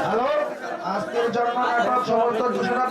hello আজকের জন্ম নাটক সমস্ত ঘোষণা